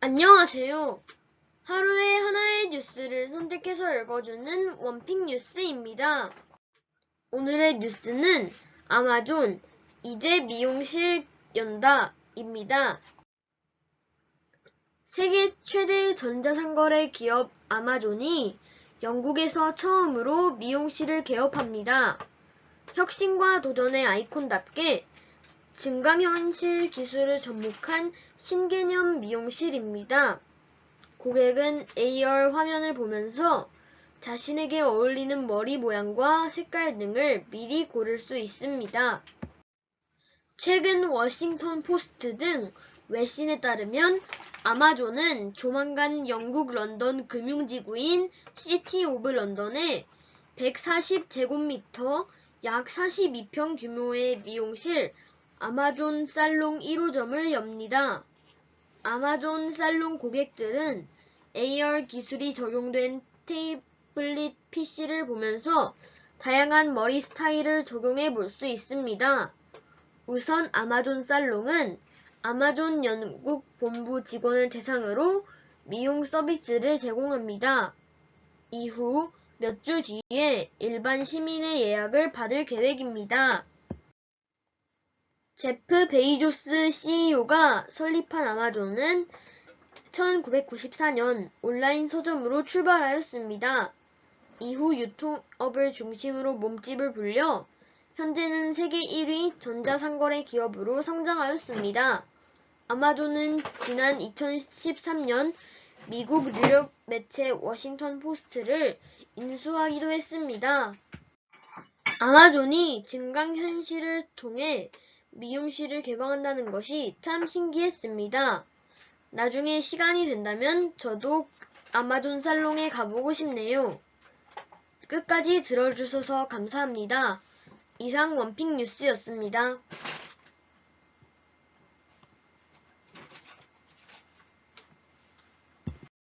안녕하세요. 하루에 하나의 뉴스를 선택해서 읽어주는 원픽 뉴스입니다. 오늘의 뉴스는 아마존 이제 미용실 연다입니다. 세계 최대 전자상거래 기업 아마존이 영국에서 처음으로 미용실을 개업합니다. 혁신과 도전의 아이콘답게 증강현실 기술을 접목한 신개념 미용실입니다. 고객은 AR 화면을 보면서 자신에게 어울리는 머리 모양과 색깔 등을 미리 고를 수 있습니다. 최근 워싱턴 포스트 등 외신에 따르면 아마존은 조만간 영국 런던 금융지구인 시티 오브 런던에 140제곱미터 약 42평 규모의 미용실 아마존 살롱 1호점을 엽니다. 아마존 살롱 고객들은 AR 기술이 적용된 태블릿 PC를 보면서 다양한 머리 스타일을 적용해 볼 수 있습니다. 우선 아마존 살롱은 아마존 영국 본부 직원을 대상으로 미용 서비스를 제공합니다. 이후 몇 주 뒤에 일반 시민의 예약을 받을 계획입니다. 제프 베이조스 CEO가 설립한 아마존은 1994년 온라인 서점으로 출발하였습니다. 이후 유통업을 중심으로 몸집을 불려 현재는 세계 1위 전자상거래 기업으로 성장하였습니다. 아마존은 지난 2013년 미국 유력 매체 워싱턴 포스트를 인수하기도 했습니다. 아마존이 증강현실을 통해 미용실을 개방한다는 것이 참 신기했습니다. 나중에 시간이 된다면 저도 아마존 살롱에 가보고 싶네요. 끝까지 들어주셔서 감사합니다. 이상 원픽 뉴스였습니다.